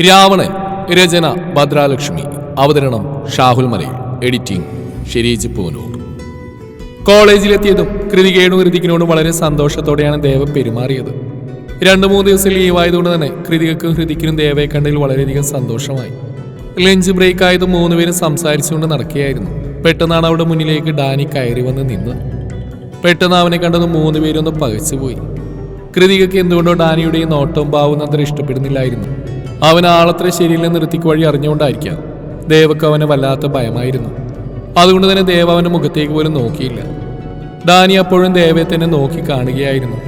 രാവണൻ രചന ഭദ്രാലക്ഷ്മി അവതരണം ഷാഹുൽ മലയിൽ എഡിറ്റിംഗ് ഷെരീജ് പൂനൂർ. കോളേജിലെത്തിയതും കൃതികയോടും ഹൃതിക്കിനോടും വളരെ സന്തോഷത്തോടെയാണ് ദേവ പെരുമാറിയത്. രണ്ടു മൂന്ന് ദിവസം ലീവായതുകൊണ്ട് തന്നെ കൃതികക്കും ഹൃതിക്കിനും ദേവയെ കണ്ടതിൽ വളരെയധികം സന്തോഷമായി. ലഞ്ച് ബ്രേക്ക് ആയതും മൂന്നുപേരും സംസാരിച്ചുകൊണ്ട് നടക്കുകയായിരുന്നു. പെട്ടെന്നാണ് അവിടെ മുന്നിലേക്ക് ഡാനി കയറി വന്ന് നിന്ന്. പെട്ടെന്ന് അവനെ കണ്ടത് മൂന്നുപേരൊന്ന് പകച്ചുപോയി. കൃതികയ്ക്ക് എന്തുകൊണ്ടോ ഡാനിയുടെയും നോട്ടവും ഭാവവും അത്ര ഇഷ്ടപ്പെടുന്നില്ലായിരുന്നു. അവൻ ആളത്ര ശരിയില്ലെന്ന് ഋത്തിക്ക് വഴി അറിഞ്ഞുകൊണ്ടായിരിക്കാം. ദേവക്ക് അവന് വല്ലാത്ത ഭയമായിരുന്നു. അതുകൊണ്ട് തന്നെ ദേവ അവന്റെ മുഖത്തേക്ക് പോലും നോക്കിയില്ല. ഡാനി അപ്പോഴും ദേവയെ തന്നെ നോക്കി കാണുകയായിരുന്നു.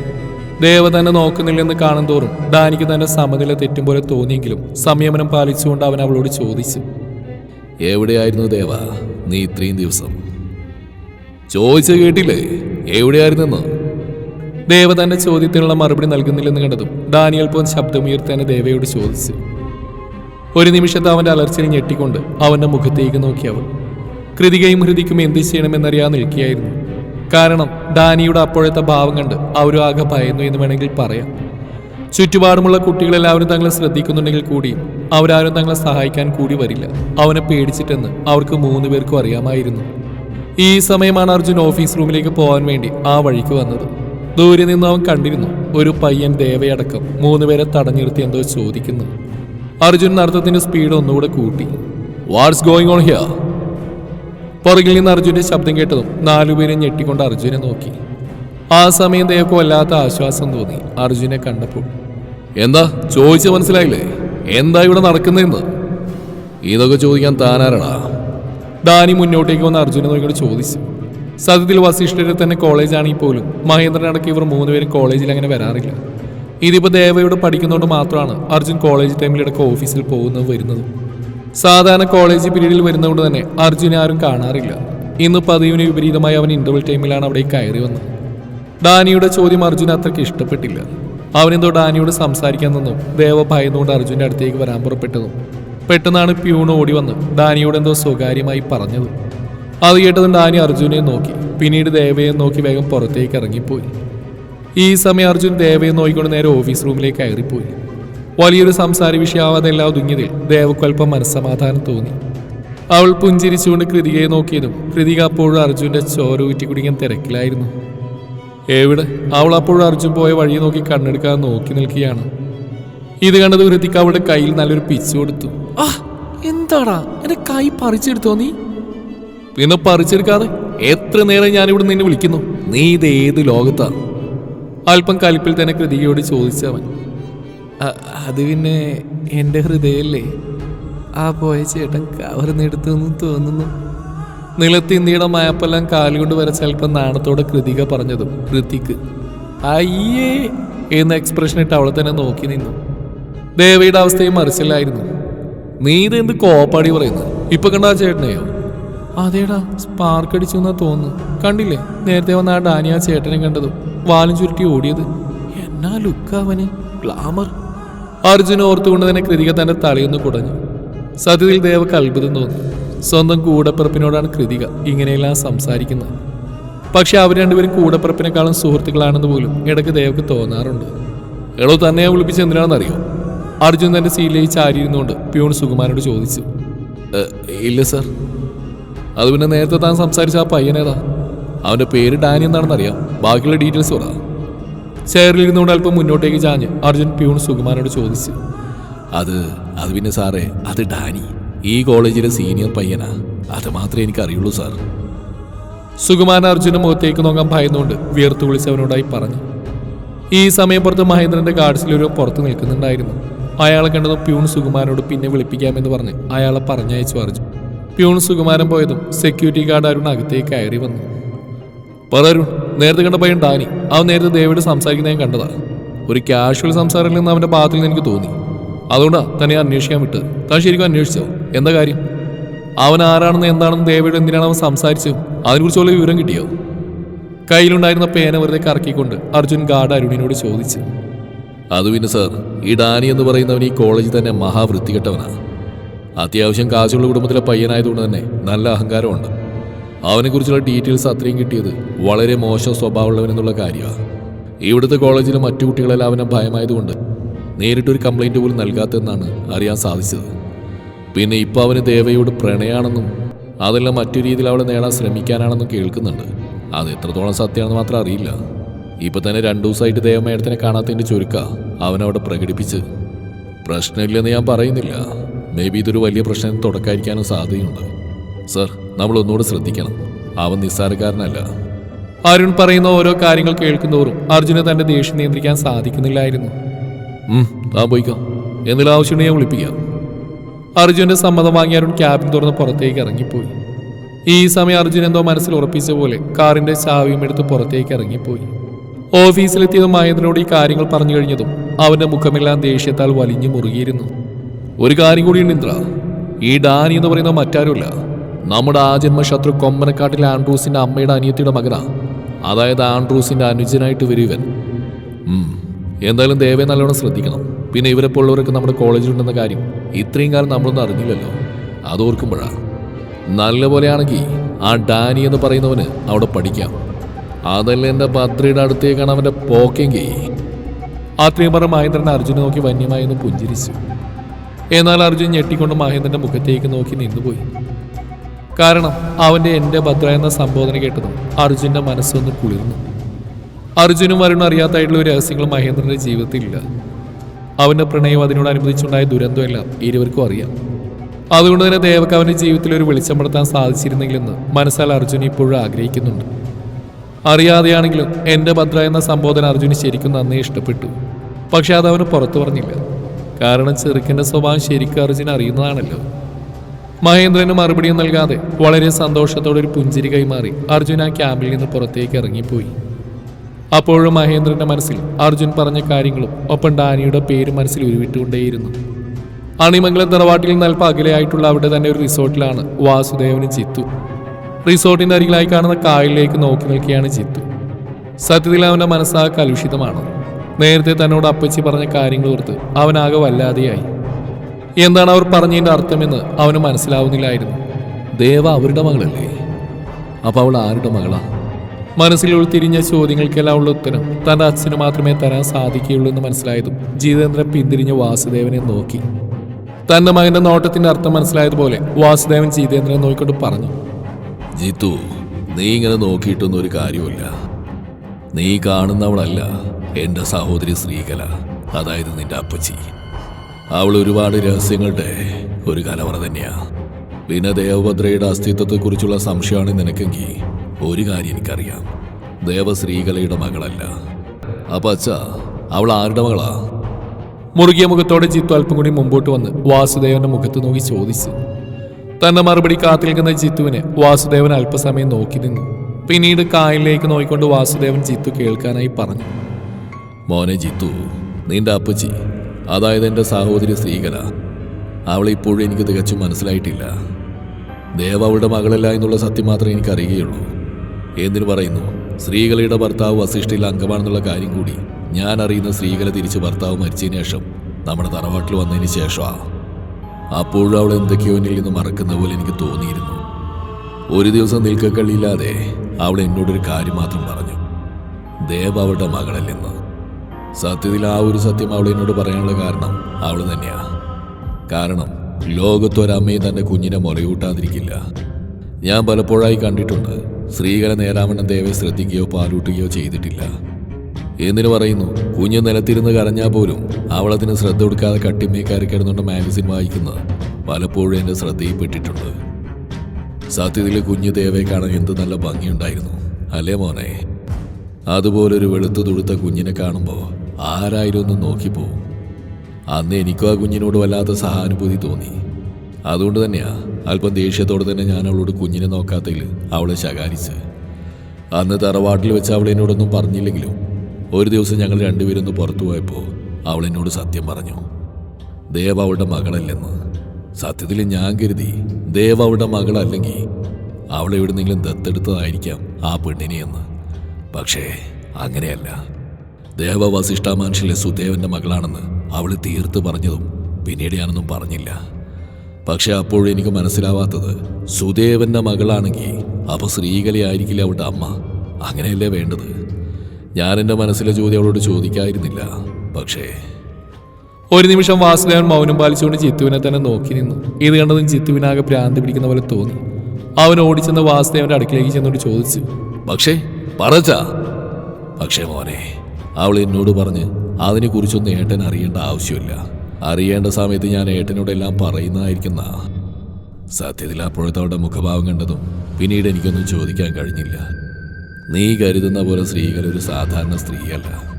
ദേവ തന്നെ നോക്കുന്നില്ലെന്ന് കാണും തോറും ഡാനിക്ക് തന്നെ സമനില തെറ്റും പോലെ തോന്നിയെങ്കിലും സംയമനം പാലിച്ചുകൊണ്ട് അവൻ അവളോട് ചോദിച്ചു. എവിടെയായിരുന്നു ദേവ? നീ ഇത്രയും ദിവസം? ചോദിച്ചു കേട്ടില്ലേ? എവിടെയായിരുന്നെന്ന്? ദേവ തന്റെ ചോദ്യത്തിനുള്ള മറുപടി നൽകുന്നില്ലെന്ന് കണ്ടതും ഡാനിയൽ പോൻ ശബ്ദമുയർത്തി ദേവയോട് ചോദിച്ചു. ഒരു നിമിഷത്തെ അവന്റെ അലർച്ചയിൽ ഞെട്ടിക്കൊണ്ട് അവന്റെ മുഖത്തേക്ക് നോക്കി അവൾ. കൃതികയും ഹൃതിക്കും എന്ത് ചെയ്യണമെന്നറിയാൻ നിൽക്കുകയായിരുന്നു. കാരണം ഡാനിയുടെ അപ്പോഴത്തെ ഭാവം കണ്ട് അവരും ആകെ ഭയന്നു എന്ന് വേണമെങ്കിൽ പറയാം. ചുറ്റുപാടുമുള്ള കുട്ടികളെല്ലാവരും തങ്ങളെ ശ്രദ്ധിക്കുന്നുണ്ടെങ്കിൽ കൂടി അവരാരും തങ്ങളെ സഹായിക്കാൻ കൂടി വരില്ല. അവനെ പേടിച്ചിട്ടെന്ന് അവർക്ക് മൂന്ന് പേർക്കും അറിയാമായിരുന്നു. ഈ സമയമാണ് അർജുൻ ഓഫീസ് റൂമിലേക്ക് പോകാൻ വേണ്ടി ആ വഴിക്ക് വന്നത്. ദൂരെ നിന്ന് അവൻ കണ്ടിരുന്നു ഒരു പയ്യൻ ദേവയടക്കം മൂന്നുപേരെ തടഞ്ഞു നിർത്തി എന്തോ ചോദിക്കുന്നു. അർജുൻ നടത്തത്തിന്റെ സ്പീഡ് ഒന്നുകൂടെ കൂട്ടി. വാട്ട്സ് ഗോയിങ് ഓൺ ഹിയർ പുറകിൽ നിന്ന് അർജുന്റെ ശബ്ദം കേട്ടതും നാലുപേരും ഞെട്ടിക്കൊണ്ട് അർജുനെ നോക്കി. ആ സമയം ദേവക്ക് വല്ലാത്ത ആശ്വാസം തോന്നി അർജുനെ കണ്ടപ്പോൾ. എന്താ? ചോദിച്ച മനസ്സിലായില്ലേ? എന്താ ഇവിടെ നടക്കുന്നതെന്ന്? ഇതൊക്കെ ചോദിക്കാൻ താനാരടാ ഡാനി മുന്നോട്ടേക്ക് വന്ന് അർജുനെ നോക്കിയിട്ട് ചോദിച്ചു. സത്യത്തിൽ വസിഷ്ഠരെ തന്നെ കോളേജാണെങ്കിൽ പോലും മഹേന്ദ്രൻ അടക്കം ഇവർ മൂന്നുപേരും കോളേജിൽ അങ്ങനെ വരാറില്ല. ഇതിപ്പോൾ ദേവയോട് പഠിക്കുന്നതുകൊണ്ട് മാത്രമാണ് അർജുൻ കോളേജ് ടൈമിൽ ഇടയ്ക്ക് ഓഫീസിൽ പോകുന്നതും വരുന്നതും. സാധാരണ കോളേജ് പീരീഡിൽ വരുന്നതുകൊണ്ട് തന്നെ അർജുനെ ആരും കാണാറില്ല. ഇന്ന് പതിവിന് വിപരീതമായി അവൻ ഇന്റർവെൽ ടൈമിലാണ് അവിടെ കയറി വന്നത്. ഡാനിയുടെ ചോദ്യം അർജുൻ അത്രയ്ക്ക് ഇഷ്ടപ്പെട്ടില്ല. അവനെന്തോ ഡാനിയോട് സംസാരിക്കാൻ നിന്നും. ദേവ ഭയന്നുകൊണ്ട് അർജുന്റെ അടുത്തേക്ക് വരാൻ പുറപ്പെട്ടതും. പെട്ടെന്നാണ് പ്യൂൺ ഓടി വന്ന് ഡാനിയോട് എന്തോ സ്വകാര്യമായി പറഞ്ഞത്. അത് കേട്ടതുകൊണ്ട് ആനി അർജുനെ നോക്കി. പിന്നീട് ദേവയെ നോക്കി വേഗം പുറത്തേക്ക് ഇറങ്ങിപ്പോയി. ഈ സമയം അർജുൻ ദേവയെ നോക്കിക്കൊണ്ട് നേരെ ഓഫീസ് റൂമിലേക്ക് കയറിപ്പോയി. വലിയൊരു സംസാര വിഷയമാവാതെ എല്ലാം ഒതുങ്ങിയതിൽ ദേവക്കൽപ്പം മനസ്സമാധാനം തോന്നി. അവൾ പുഞ്ചിരിച്ചുകൊണ്ട് കൃതികയെ നോക്കിയതും കൃതിക അപ്പോഴും അർജുന്റെ ചോര ഊറ്റി കുടിക്കാൻ തിരക്കിലായിരുന്നു. എവിടെ? അവൾ അപ്പോഴും അർജുൻ പോയ വഴി നോക്കി കണ്ണെടുക്കാൻ നോക്കി നിൽക്കുകയാണ്. ഇത് കണ്ടത് ഹൃതിക്ക് അവളുടെ കയ്യിൽ നല്ലൊരു പിച്ച് കൊടുത്തു. ആ എന്താടാ? എന്റെ കൈ പറിച്ചെടുത്തോ നീ? പിന്നെ പറിച്ചെടുക്കാതെ എത്ര നേരം ഞാനിവിടെ നിന്നെ വിളിക്കുന്നു? നീ ഇത് ഏത് ലോകത്താണ് അല്പം കലിപ്പിൽ തന്നെ കൃതികയോട് ചോദിച്ചവൻ "അ- അത് പിന്നെ എന്റെ ഹൃദയല്ലേ? ആ പോയ ചേട്ടൻ കവർന്നെടുത്തെന്ന് തോന്നുന്നു. നിലത്തിന്തിയുടെ മാപ്പെല്ലാം കാലുകൊണ്ട് വരച്ച അല്പം നാണത്തോടെ കൃതിക പറഞ്ഞതും കൃതിക്ക് അയ്യേ എന്ന എക്സ്പ്രഷൻ ഇട്ട് അവളെ തന്നെ നോക്കി നിന്നു. ദേവയുടെ അവസ്ഥയും മറിച്ചില്ലായിരുന്നു. നീ ഇത് എന്ത് കോപ്പാടി പറയുന്നത് ഇപ്പൊ കണ്ട ചേട്ടനെയോ? അതേടാ സ്പാർക്ക് അടിച്ചു എന്നാ തോന്നുന്നു. കണ്ടില്ലേ നേരത്തെ വന്ന ആ ഡാനിയ ചേട്ടനെ കണ്ടതും. വാലും ചുരുട്ടി ഓടിയത്. എന്നാ ലുക്ക് അവന് ഗ്ലാമർ അർജുന ഓർത്തുകൊണ്ട് തന്നെ കൃതിക തന്റെ തലയൊന്ന് കുടഞ്ഞു. സത്യത്തിൽ ദേവക്ക് അത്ഭുതം തോന്നി. സ്വന്തം കൂടപ്പിറപ്പിനോടാണ് കൃതിക ഇങ്ങനെയെല്ലാം സംസാരിക്കുന്നത്. പക്ഷെ അവർ രണ്ടുപേരും കൂടപ്പിറപ്പിനെക്കാളും സുഹൃത്തുക്കളാണെന്ന് പോലും ഇടയ്ക്ക് ദേവക്ക് തോന്നാറുണ്ട്. എടോ തന്നെ വിളിപ്പിച്ച് എന്തിനാണെന്നറിയോ? അർജുൻ തന്റെ സീലയിൽ ചാരിയിരുന്നുകൊണ്ട് പ്യൂൺ സുകുമാരനോട് ചോദിച്ചു. ഇല്ല സർ അത് പിന്നെ നേരത്തെ താൻ സംസാരിച്ച ആ പയ്യനേതാ അവന്റെ പേര് ഡാനി എന്താണെന്ന് അറിയാം. ബാക്കിയുള്ള ഡീറ്റെയിൽസ് പറ. ചെയറിലിരുന്നുകൊണ്ട് അല്പം മുന്നോട്ടേക്ക് ചാഞ്ഞ് അർജുൻ പ്യൂൺ സുകുമാരനോട് ചോദിച്ചു. അത് അത് പിന്നെ സാറേ അത് ഡാനി. ഈ കോളേജിലെ സീനിയർ പയ്യനാ. അത് മാത്രമേ എനിക്ക് അറിയുള്ളൂ സാർ. സുകുമാരൻ അർജുന്റെ മുഖത്തേക്ക് നോക്കാൻ ഭയന്നുകൊണ്ട് വിയർത്തു വിളിച്ചവനോടായി പറഞ്ഞു. ഈ സമയം പുറത്ത് മഹേന്ദ്രന്റെ ഗാർഡ്സിൽ ഒരു പുറത്ത് നിൽക്കുന്നുണ്ടായിരുന്നു. അയാളെ കണ്ടതും പ്യൂൺ സുകുമാരനോട് പിന്നെ വിളിപ്പിക്കാമെന്ന് പറഞ്ഞ് അയാളെ പറഞ്ഞയച്ചു അർജുൻ. പ്യൂൺ സുകുമാരൻ പോയതും സെക്യൂരിറ്റി ഗാർഡ് അരുൺ അകത്തേക്ക് കയറി വന്നു. പറ അരുൺ നേരത്തെ കണ്ട പയ്യൻ ഡാനി. അവൻ നേരത്തെ ദേവിയോട് സംസാരിക്കുന്ന ഞാൻ കണ്ടതാ. ഒരു കാഷ്വൽ സംസാരത്തിൽ നിന്ന് അവന്റെ ഭാഗത്തിൽ നിന്ന് എനിക്ക് തോന്നി. അതുകൊണ്ടാ തന്നെ അന്വേഷിക്കാൻ വിട്ടത്. താൻ ശരിക്കും അന്വേഷിച്ചോ? എന്താ കാര്യം? അവൻ ആരാണെന്ന് എന്താണെന്ന് ദേവിയോട് എന്തിനാണ് അവൻ സംസാരിച്ചത്? അതിനെക്കുറിച്ച് വല്ല വിവരം കിട്ടിയോ? കയ്യിലുണ്ടായിരുന്ന പേന വെറുതെ കറക്കിക്കൊണ്ട് അർജുൻ ഗാർഡ് അരുണിനോട് ചോദിച്ചു. അത് പിന്നെ സാർ ഈ ഡാനി എന്ന് പറയുന്നവൻ ഈ കോളേജിൽ തന്നെ മഹാവൃത്തികെട്ടവനാ. അത്യാവശ്യം കാശുള്ള കുടുംബത്തിലെ പയ്യനായതുകൊണ്ട് തന്നെ നല്ല അഹങ്കാരമുണ്ട്. അവനെക്കുറിച്ചുള്ള ഡീറ്റെയിൽസ് അത്രയും കിട്ടിയത് വളരെ മോശം സ്വഭാവമുള്ളവനെന്നുള്ള കാര്യമാണ്. ഇവിടുത്തെ കോളേജിലെ മറ്റു കുട്ടികളെല്ലാം അവനെ ഭയമായതുകൊണ്ട് നേരിട്ടൊരു കംപ്ലൈന്റ് പോലും നൽകാത്തതെന്നാണ് അറിയാൻ സാധിച്ചത്. പിന്നെ ഇപ്പൊ അവന് ദേവയോട് പ്രണയാണെന്നും അതെല്ലാം മറ്റു രീതിയിൽ അവളെ നേടാൻ ശ്രമിക്കാനാണെന്നും കേൾക്കുന്നുണ്ട്. അത് എത്രത്തോളം സത്യമാണെന്ന് മാത്രം അറിയില്ല. ഇപ്പൊ തന്നെ രണ്ടു ദിവസമായിട്ട് ദേവമേടത്തിനെ കാണാത്തതിന്റെ ചുരുക്ക അവനവിടെ പ്രകടിപ്പിച്ച്. പ്രശ്നമില്ലെന്ന് ഞാൻ പറയുന്നില്ല. മേ ബി ഇതൊരു വലിയ പ്രശ്നം തുടക്കായിരിക്കാനും സാധ്യതയുണ്ട്. സർ നമ്മൾ ഒന്നുകൂടെ ശ്രദ്ധിക്കണം. അവൻ നിസ്സാരക്കാരനല്ല. അരുൺ പറയുന്ന ഓരോ കാര്യങ്ങൾ കേൾക്കുന്നവരും അർജുന തന്റെ ദേഷ്യം നിയന്ത്രിക്കാൻ സാധിക്കുന്നില്ലായിരുന്നു. താ പോയിക്കോ. എന്തെങ്കിലും ആവശ്യമുണ്ടെങ്കിൽ ഞാൻ വിളിപ്പിക്കാം. അർജുന്റെ സമ്മതം വാങ്ങി അരുൺ ക്യാബിൻ തുറന്ന് പുറത്തേക്ക് ഇറങ്ങിപ്പോയി. ഈ സമയം അർജുൻ എന്തോ മനസ്സിൽ ഉറപ്പിച്ച പോലെ കാറിന്റെ ചാവിയും എടുത്ത് പുറത്തേക്ക് ഇറങ്ങിപ്പോയി. ഓഫീസിലെത്തിയതും മഹേന്ദ്രനോട് ഈ കാര്യങ്ങൾ പറഞ്ഞു കഴിഞ്ഞതും അവന്റെ മുഖമെല്ലാം ദേഷ്യത്താൽ വലിഞ്ഞു മുറുകിയിരുന്നു. ഒരു കാര്യം കൂടിയുണ്ട് ഇന്ദ്ര. ഈ ഡാനി എന്ന് പറയുന്ന മറ്റാരുമില്ല. നമ്മുടെ ആജന്മ ശത്രു കൊമ്പനക്കാട്ടിലെ ആൻഡ്രൂസിന്റെ അമ്മയുടെ അനിയത്തിയുടെ മകനാ. അതായത് ആൻഡ്രൂസിന്റെ അനുജനായിട്ട് വരും ഇവൻ. എന്തായാലും ദേവയെ നല്ലോണം ശ്രദ്ധിക്കണം. പിന്നെ ഇവരെ പോലുള്ളവരൊക്കെ നമ്മുടെ കോളേജിലുണ്ടെന്ന കാര്യം ഇത്രയും കാലം നമ്മളൊന്നും അറിഞ്ഞില്ലല്ലോ. അത് ഓർക്കുമ്പോഴാ. നല്ല പോലെയാണെങ്കിൽ ആ ഡാനി എന്ന് പറയുന്നവന് അവിടെ പഠിക്കാം. അതല്ല എന്റെ ഭദ്രയുടെ അടുത്തേക്കാണ് അവന്റെ പോക്കെങ്കിൽ അത്രയും പറഞ്ഞ മഹേന്ദ്രൻ അർജുനെ നോക്കി വന്യമായി ഒന്ന് പുഞ്ചിരിച്ചു. എന്നാൽ അർജുൻ ഞെട്ടിക്കൊണ്ട് മഹേന്ദ്രന്റെ മുഖത്തേക്ക് നോക്കി നിന്നുപോയി. കാരണം അവന്റെ എന്റെ ഭദ്ര എന്ന സംബോധന കേട്ടതും അർജുന്റെ മനസ്സൊന്ന് കുളിർന്നു. അർജുനും വരുണും അറിയാത്തായിട്ടുള്ള ഒരു രഹസ്യങ്ങൾ മഹേന്ദ്രന്റെ ജീവിതത്തിലില്ല. അവന്റെ പ്രണയം അതിനോടനുബന്ധിച്ചുണ്ടായ ദുരന്തമെല്ലാം ഇരുവർക്കും അറിയാം. അതുകൊണ്ട് തന്നെ ദേവക്ക് അവന്റെ ജീവിതത്തിൽ ഒരു വെളിച്ചം പെടുത്താൻ സാധിച്ചിരുന്നെങ്കിലെന്ന് മനസ്സാൽ അർജുൻ ഇപ്പോഴും ആഗ്രഹിക്കുന്നുണ്ട്. അറിയാതെയാണെങ്കിലും എന്റെ ഭദ്ര എന്ന സംബോധന അർജുന് ശരിക്കും നന്നേ ഇഷ്ടപ്പെട്ടു. പക്ഷെ അത് അവന് പുറത്തു പറഞ്ഞില്ല. കാരണം ചെറുക്കന്റെ സ്വഭാവം ശരിക്കും അർജുൻ അറിയുന്നതാണല്ലോ. മഹേന്ദ്രന് മറുപടിയും നൽകാതെ വളരെ സന്തോഷത്തോടെ ഒരു പുഞ്ചിരി കൈമാറി അർജുൻ ആ ക്യാമ്പിൽ നിന്ന് പുറത്തേക്ക് ഇറങ്ങിപ്പോയി. അപ്പോഴും മഹേന്ദ്രന്റെ മനസ്സിൽ അർജുൻ പറഞ്ഞ കാര്യങ്ങളും ഒപ്പം ഡാനിയുടെ പേര് മനസ്സിൽ ഉരുവിട്ടുകൊണ്ടേയിരുന്നു. അണിമംഗലം തറവാട്ടിൽ അല്പം അകലെയായിട്ടുള്ള അവിടെ തന്നെ ഒരു റിസോർട്ടിലാണ് വാസുദേവനും ചിത്തു. റിസോർട്ടിന്റെ അരികിലായി കാണുന്ന കായലിലേക്ക് നോക്കി നിൽക്കുകയാണ് ചിത്തു. സത്യത്തിൽ അവന്റെ മനസ്സാ കലുഷിതമാണ്. നേരത്തെ തന്നോട് അപ്പച്ചി പറഞ്ഞ കാര്യങ്ങൾ ഓർത്ത് അവനാകെ വല്ലാതെയായി. എന്താണ് അവർ പറഞ്ഞതിന്റെ അർത്ഥമെന്ന് അവന് മനസ്സിലാവുന്നില്ലായിരുന്നു. ദേവ അവരുടെ മകളല്ലേ? അപ്പോൾ അവൾ ആരുടെ മകളാ? മനസ്സിൽ ഉൾത്തിരിഞ്ഞ ചോദ്യങ്ങൾക്കെല്ലാം ഉള്ള ഉത്തരം തന്റെ അച്ഛന് മാത്രമേ തരാൻ സാധിക്കുകയുള്ളൂ എന്ന് മനസ്സിലായതും ജീതേന്ദ്രൻ പിന്തിരിഞ്ഞ വാസുദേവനെ നോക്കി. തന്റെ മകന്റെ നോട്ടത്തിന്റെ അർത്ഥം മനസ്സിലായതുപോലെ വാസുദേവൻ ജീതേന്ദ്രനെ നോക്കിക്കൊണ്ട് പറഞ്ഞു ജിത്തു നീ ഇങ്ങനെ നോക്കിയിട്ടൊന്നും ഒരു കാര്യമില്ല നീ കാണുന്നവളല്ല എന്റെ സഹോദരി ശ്രീകല അതായത് നിന്റെ അപ്പച്ചി. അവൾ ഒരുപാട് രഹസ്യങ്ങളുടെ ഒരു കലവറ തന്നെയാ. പിന്നെ ദേവഭദ്രയുടെ അസ്തിത്വത്തെക്കുറിച്ചുള്ള സംശയമാണ് നിനക്കെങ്കിൽ ഒരു കാര്യം എനിക്കറിയാം. ദേവ ശ്രീകലയുടെ മകളല്ല. അപ്പൊ അച്ഛ അവൾ ആരുടെ മകളാ? മുറുകിയ മുഖത്തോടെ ചിത്തു അല്പം കൂടി മുമ്പോട്ട് വന്ന് വാസുദേവന്റെ മുഖത്ത് നോക്കി ചോദിച്ചു. തന്റെ മറുപടി കാത്തിരിക്കുന്ന ചിത്തുവിനെ വാസുദേവൻ അല്പസമയം നോക്കി നിന്നു. പിന്നീട് കായലിലേക്ക് നോക്കിക്കൊണ്ട് വാസുദേവൻ ജിത്തു കേൾക്കാനായി പറഞ്ഞു. മോനെ ജിത്തു നിന്റെ അപ്പച്ചി അതായത് എന്റെ സഹോദരി അവൾ ഇപ്പോഴും എനിക്ക് തികച്ചും മനസ്സിലായിട്ടില്ല. ദേവ അവളുടെ മകളല്ല എന്നുള്ള സത്യം മാത്രമേ എനിക്ക് അറിയുകയുള്ളൂ എന്തിനു പറയുന്നു ശ്രീകലയുടെ ഭർത്താവ് വസിഷ്ഠയിൽ അംഗമാണെന്നുള്ള കാര്യം കൂടി ഞാൻ അറിയുന്ന സ്ത്രീകളെ തിരിച്ച് ഭർത്താവ് മരിച്ചതിന് ശേഷം നമ്മുടെ തറവാട്ടിൽ വന്നതിന് ശേഷമാണ് അപ്പോഴും അവൾ എന്തൊക്കെയോ എന്നിൽ നിന്ന് മറക്കുന്ന പോലെ എനിക്ക് തോന്നിയിരുന്നു. ഒരു ദിവസം നിൽക്കക്കള്ളിയില്ലാതെ അവൾ എന്നോടൊരു കാര്യം മാത്രം പറഞ്ഞു. ദേവ് അവളുടെ മകളല്ലെന്ന് സത്യത്തിൽ ആ ഒരു സത്യം അവൾ എന്നോട് പറയാനുള്ള കാരണം അവൾ തന്നെയാ. കാരണം ലോകത്തൊരമ്മയും തന്റെ കുഞ്ഞിനെ മുലയൂട്ടാതിരിക്കില്ല ഞാൻ പലപ്പോഴായി കണ്ടിട്ടുണ്ട് സ്ത്രീകളെ നേരാവണ്ണം ദേവെ ശ്രദ്ധിക്കുകയോ പാലൂട്ടുകയോ ചെയ്തിട്ടില്ല. എന്നിന് പറയുന്നു കുഞ്ഞ് നിലത്തിരുന്ന് കരഞ്ഞാൽ പോലും അവളതിന് ശ്രദ്ധ കൊടുക്കാതെ കട്ടിമ്മയെ കയറി കിടന്നുകൊണ്ട് മാഗസിൻ വായിക്കുന്നത് പലപ്പോഴും എന്റെ ശ്രദ്ധയിൽപ്പെട്ടിട്ടുണ്ട് സത്യത്തിൽ കുഞ്ഞു ദേവയെ കാണാൻ എന്ത് നല്ല ഭംഗിയുണ്ടായിരുന്നു. അല്ലേ മോനെ? അതുപോലൊരു വെളുത്തു തുടുത്ത കുഞ്ഞിനെ കാണുമ്പോൾ ആരായാലും ഒന്ന് നോക്കിപ്പോവും അന്ന് എനിക്കും ആ കുഞ്ഞിനോട് വല്ലാത്ത സഹാനുഭൂതി തോന്നി. അതുകൊണ്ട് തന്നെയാ അല്പം ദേഷ്യത്തോടെ തന്നെ ഞാൻ അവളോട് കുഞ്ഞിനെ നോക്കാത്തതിൽ അവളെ ശകാരിച്ച് അന്ന് തറവാട്ടിൽ വെച്ച് അവൾ എന്നോടൊന്നും പറഞ്ഞില്ലെങ്കിലും ഒരു ദിവസം ഞങ്ങൾ രണ്ടുപേരൊന്ന് പുറത്തു പോയപ്പോൾ അവൾ എന്നോട് സത്യം പറഞ്ഞു. ദേവ അവളുടെ മകളല്ലെന്ന്. സത്യത്തിൽ ഞാൻ കരുതി ദേവ അവളുടെ മകളല്ലെങ്കിൽ അവളെ എവിടുന്നെങ്കിലും ദത്തെടുത്തതായിരിക്കാം ആ പെണ്ണിനെ എന്ന്. പക്ഷേ അങ്ങനെയല്ല. ദേവ വസിഷ്ഠ മനുഷ്യലെ സുദേവന്റെ മകളാണെന്ന് അവൾ തീർത്ത് പറഞ്ഞതും പിന്നീട് ഞാനൊന്നും പറഞ്ഞില്ല. പക്ഷെ അപ്പോഴും എനിക്ക് മനസ്സിലാവാത്തത് സുദേവന്റെ മകളാണെങ്കിൽ അപ്പൊ ശ്രീകലയായിരിക്കില്ല അവളുടെ അമ്മ? അങ്ങനെയല്ലേ വേണ്ടത്? ഞാൻ എന്റെ മനസ്സിലെ ചോദ്യം അവളോട് ചോദിക്കായിരുന്നില്ല പക്ഷേ ഒരു നിമിഷം വാസുദേവൻ മൗനം പാലിച്ചുകൊണ്ട് ജിത്തുവിനെ തന്നെ നോക്കി നിന്നു. ഇത് കണ്ടതും ചിത്തുവിനാകെ ഭ്രാന്തി പിടിക്കുന്ന പോലെ തോന്നി. അവൻ ഓടിച്ചെന്ന് വാസുദേവന്റെ അടുക്കിലേക്ക് ചെന്നോട് ചോദിച്ചു പക്ഷേ പറച്ചാ. പക്ഷേ മോനെ അവൾ എന്നോട് പറഞ്ഞ് അതിനെക്കുറിച്ചൊന്നും ഏട്ടൻ അറിയേണ്ട ആവശ്യമില്ല. അറിയേണ്ട സമയത്ത് ഞാൻ ഏട്ടനോടെല്ലാം പറയുന്നതായിരിക്കുന്ന സത്യത്തിൽ അപ്പോഴത്തെ അവളുടെ മുഖഭാവം കണ്ടതും പിന്നീട് എനിക്കൊന്നും ചോദിക്കാൻ കഴിഞ്ഞില്ല. നീ കരുതുന്ന പോലെ സ്ത്രീകൾ ഒരു സാധാരണ സ്ത്രീയല്ല.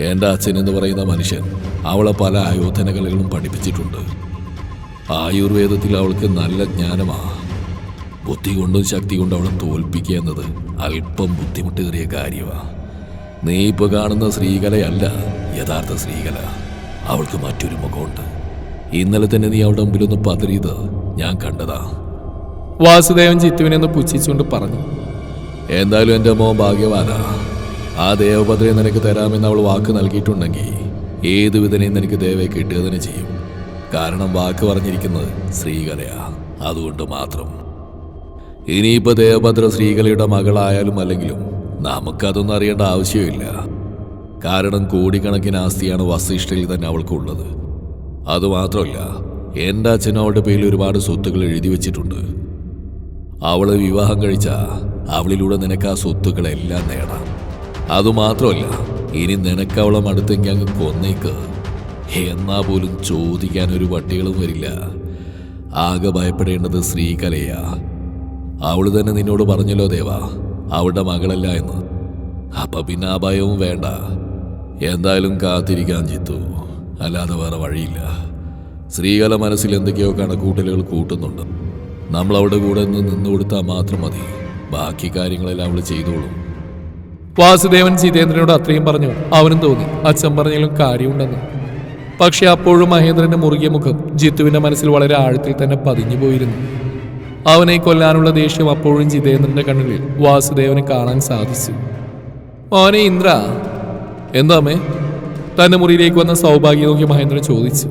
എന്റെ അച്ഛൻ എന്ന് പറയുന്ന മനുഷ്യൻ അവളെ പല ആയോധനകലകളും പഠിപ്പിച്ചിട്ടുണ്ട്. ആയുർവേദത്തിൽ അവൾക്ക് നല്ല ജ്ഞാനമാ. ബുദ്ധി കൊണ്ടും ശക്തി കൊണ്ടും അവളെ തോൽപ്പിക്കുക എന്നത് അല്പം ബുദ്ധിമുട്ടേറിയ കാര്യമാണ് നീ ഇപ്പോൾ കാണുന്ന സ്ത്രീകലയല്ല യഥാർത്ഥ സ്ത്രീകല അവൾക്ക് മറ്റൊരു മുഖമുണ്ട്. ഇന്നലെ തന്നെ നീ അവളുടെ മുമ്പിലൊന്ന് പതറിയത് ഞാൻ കണ്ടതാ. വാസുദേവൻ ചിത്തുവിനെ ഒന്ന് പുച്ഛിച്ചുകൊണ്ട് പറഞ്ഞു എന്തായാലും എന്റെ മോൻ ഭാഗ്യവാനാ. ആ ദേവഭദ്രയെ നിനക്ക് തരാമെന്ന് അവൾ വാക്ക് നൽകിയിട്ടുണ്ടെങ്കിൽ ഏതു വിധനെയും നിനക്ക് ദേവയെ കിട്ടുക തന്നെ ചെയ്യും. കാരണം വാക്ക് പറഞ്ഞിരിക്കുന്നത് ശ്രീകലയാ അതുകൊണ്ട് മാത്രം. ഇനിയിപ്പോൾ ദേവഭദ്ര ശ്രീകലയുടെ മകളായാലും അല്ലെങ്കിലും നമുക്കതൊന്നും അറിയേണ്ട ആവശ്യമില്ല. കാരണം കോടിക്കണക്കിന് ആസ്തിയാണ് വസിഷ്ഠയിൽ തന്നെ അവൾക്കുള്ളത്. അതുമാത്രമല്ല എന്റെ അച്ഛനും അവളുടെ പേരിൽ ഒരുപാട് സ്വത്തുക്കൾ എഴുതി വെച്ചിട്ടുണ്ട്. അവളെ വിവാഹം കഴിച്ച അവളിലൂടെ നിനക്ക് ആ സ്വത്തുക്കളെല്ലാം നേടാം. അതുമാത്രമല്ല ഇനി നിനക്കവളം അവളെ മടുത്തെങ്കിൽ അങ്ങ് കൊന്നേക്ക്. എന്നാ പോലും ചോദിക്കാൻ ഒരു പട്ടികളും വരില്ല. ആകെ ഭയപ്പെടേണ്ടത് ശ്രീകലയ. അവൾ തന്നെ നിന്നോട് പറഞ്ഞല്ലോ ദേവ അവളുടെ മകളല്ല എന്ന്. അപ്പൊ പിന്നെ ആ ഭയവും വേണ്ട. എന്തായാലും കാത്തിരിക്കാൻ ചിത്തു അല്ലാതെ വേറെ വഴിയില്ല. ശ്രീകല മനസ്സിൽ എന്തൊക്കെയോ കണക്കൂട്ടലുകൾ കൂട്ടുന്നുണ്ട്. നമ്മൾ അവളുടെ കൂടെ നിന്ന് നിന്നു കൊടുത്താൽ മാത്രം മതി. ബാക്കി കാര്യങ്ങളെല്ലാം അവൾ ചെയ്തോളും. വാസുദേവൻ ജിതേന്ദ്രനോട് അത്രയും പറഞ്ഞു. അവനും തോന്നി അച്ഛൻ പറഞ്ഞാലും കാര്യമുണ്ടെന്ന്. പക്ഷെ അപ്പോഴും മഹേന്ദ്രന്റെ മുറുകിയ മുഖം ജിത്തുവിന്റെ മനസ്സിൽ വളരെ ആഴത്തിൽ തന്നെ പതിഞ്ഞു പോയിരുന്നു. അവനെ കൊല്ലാനുള്ള ദേഷ്യം അപ്പോഴും ജിതേന്ദ്രന്റെ കണ്ണിൽ വാസുദേവനെ കാണാൻ സാധിച്ചു. മോനെ ഇന്ദ്ര എന്താമേ തന്റെ മുറിയിലേക്ക് വന്ന സൗഭാഗ്യം നോക്കി മഹേന്ദ്രൻ ചോദിച്ചു.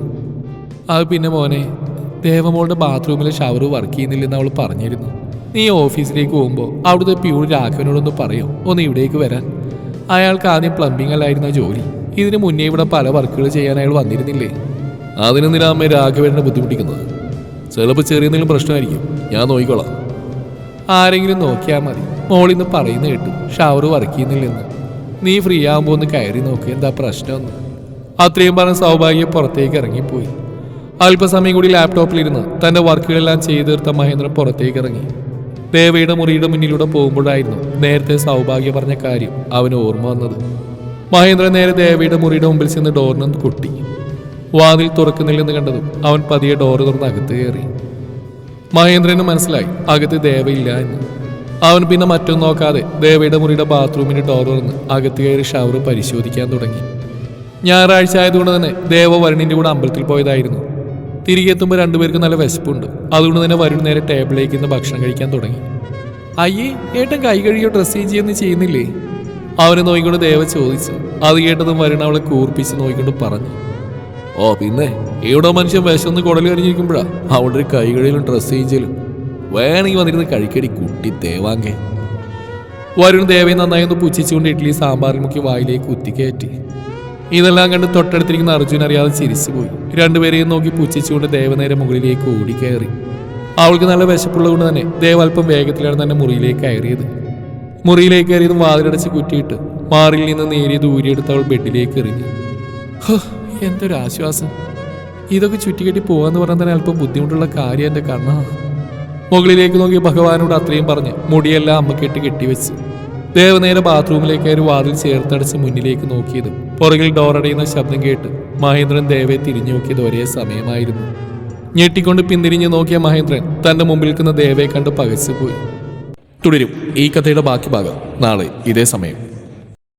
അത് പിന്നെ മോനെ ദേവമോളുടെ ബാത്റൂമിലെ ഷവർ വർക്ക് ചെയ്യുന്നില്ലെന്ന് അവൾ പറഞ്ഞിരുന്നു. നീ ഓഫീസിലേക്ക് പോകുമ്പോൾ അവിടുത്തെ പ്യൂൺ രാഘവനോടൊന്ന് പറയോ. ഒന്ന് ഇവിടേക്ക് വരാൻ. അയാൾക്ക് ആദ്യം പ്ലംബിംഗ് അല്ലായിരുന്ന ജോലി. ഇതിനു മുന്നേ ഇവിടെ പല വർക്കുകൾ ചെയ്യാൻ അയാൾ വന്നിരുന്നില്ലേ? അതിന് നിലാമ്മ രാഘവനെ ബുദ്ധിമുട്ടിക്കുന്നത്? ചിലപ്പോൾ ചെറിയ എന്തെങ്കിലും പ്രശ്നമായിരിക്കും. ഞാൻ നോക്കിക്കോളാം. ആരെങ്കിലും നോക്കിയാൽ മതി. മോളിന്ന് പറയുന്ന കേട്ടു. ഷവർ വർക്ക് ചെയ്യുന്നില്ലെന്ന്. നീ ഫ്രീ ആകുമ്പോൾ ഒന്ന് കയറി നോക്ക്. എന്താ പ്രശ്നമെന്ന്. അത്രയും പറഞ്ഞ സൗഭാഗ്യം പുറത്തേക്ക് ഇറങ്ങിപ്പോയി. അല്പസമയം കൂടി ലാപ്ടോപ്പിലിരുന്ന് തന്റെ വർക്കുകളെല്ലാം ചെയ്തു തീർത്ത മഹേന്ദ്രൻ പുറത്തേക്ക് ഇറങ്ങി. ദേവയുടെ മുറിയുടെ മുന്നിലൂടെ പോകുമ്പോഴായിരുന്നു നേരത്തെ സൗഭാഗ്യ പറഞ്ഞ കാര്യം അവന് ഓർമ്മ വന്നത്. മഹേന്ദ്രൻ നേരെ ദേവയുടെ മുറിയുടെ മുമ്പിൽ ചെന്ന് ഡോറിനൊന്ന് കൊട്ടി വാതിൽ തുറക്കുന്നില്ലെന്ന് കണ്ടതും അവൻ പതിയെ ഡോർ തുറന്ന് അകത്ത് കയറി. മഹേന്ദ്രന് മനസ്സിലായി അകത്ത് ദേവയില്ല എന്ന്. അവൻ പിന്നെ മറ്റൊന്നും നോക്കാതെ ദേവയുടെ മുറിയുടെ ബാത്റൂമിന് ഡോർ തുറന്ന് അകത്ത് കയറി ഷവർ പരിശോധിക്കാൻ തുടങ്ങി. ഞായറാഴ്ച ആയതുകൊണ്ട് തന്നെ ദേവ വരുണിന്റെ കൂടെ അമ്പലത്തിൽ പോയതായിരുന്നു. തിരികെ എത്തുമ്പോൾ രണ്ടുപേർക്ക് നല്ല വിശപ്പുണ്ട്. അതുകൊണ്ട് തന്നെ വരുൺ നേരെ ടേബിളിലേക്ക് ഇന്ന് ഭക്ഷണം കഴിക്കാൻ തുടങ്ങി. അയ്യേ ഏട്ടൻ കൈ കഴുകിയോ ഡ്രസ് ചേഞ്ച് ചെയ്യുന്നു ചെയ്യുന്നില്ലേ? അവനെ നോക്കിക്കൊണ്ട് ദേവ ചോദിച്ചു. അത് കേട്ടതും വരുൺ അവളെ കൂർപ്പിച്ച് നോക്കിക്കൊണ്ട് പറഞ്ഞു. ഓ പിന്നെ ഇവിടെ മനുഷ്യൻ വിശന്ന് കുടൽ കഴിഞ്ഞിരിക്കുമ്പോഴാ അവിടെ ഒരു കൈ കൈകളിലും ഡ്രസ് ചേഞ്ചിലും വേണമെങ്കിൽ വന്നിരുന്ന് കഴിക്കടി കുട്ടി ദേവാങ്കേ. വരുൺ ദേവയെ നന്നായി ഒന്ന് പുച്ഛിച്ചുകൊണ്ട് ഇഡ്ഡലി സാമ്പാറിൽ മുക്കി വായിലേക്ക് കുത്തിക്കയറ്റി ഇതെല്ലാം കണ്ട് തൊട്ടടുത്തിരിക്കുന്ന അർജുൻ അറിയാതെ ചിരിച്ചുപോയി രണ്ടുപേരെയും നോക്കി പുച്ഛിച്ചുകൊണ്ട് ദേവ നേരെ മുകളിലേക്ക് കയറി. അവൾക്ക് നല്ല വിശപ്പുള്ളതുകൊണ്ട് തന്നെ ദേവ അല്പം വേഗത്തിലാണ് തന്നെ മുറിയിലേക്ക് കയറിയത്. മുറിയിലേക്ക് കയറിയതും വാതിലടച്ച് കുറ്റിയിട്ട് മാറിൽ നിന്ന് നേരിയ ദൂരിയെടുത്ത് അവൾ ബെഡിലേക്ക് എറിഞ്ഞു. എന്തൊരു ആശ്വാസം. ഇതൊക്കെ ചുറ്റിക്കെട്ടി പോകാന്ന് പറഞ്ഞാൽ തന്നെ അല്പം ബുദ്ധിമുട്ടുള്ള കാര്യം എന്റെ കണ്ണ. മുകളിലേക്ക് നോക്കി ഭഗവാനോട് അത്രയും പറഞ്ഞ് മുടിയെല്ലാം അമ്മക്കെട്ട് കെട്ടി കെട്ടിവെച്ച്. ദേവനേരെ ബാത്റൂമിലേക്ക് കയറി വാതിൽ ചേർത്തടച്ച് മുന്നിലേക്ക് നോക്കിയതും പുറകിൽ ഡോറടയുന്ന ശബ്ദം കേട്ട് മഹേന്ദ്രൻ ദേവയെ തിരിഞ്ഞു നോക്കിയത് ഒരേ സമയമായിരുന്നു. ഞെട്ടിക്കൊണ്ട് പിന്തിരിഞ്ഞു നോക്കിയ മഹേന്ദ്രൻ തന്റെ മുമ്പിൽ നിൽക്കുന്ന ദേവയെ കണ്ട് പകച്ചു പോയി തുടരും. ഈ കഥയുടെ ബാക്കി ഭാഗം നാളെ ഇതേ സമയം.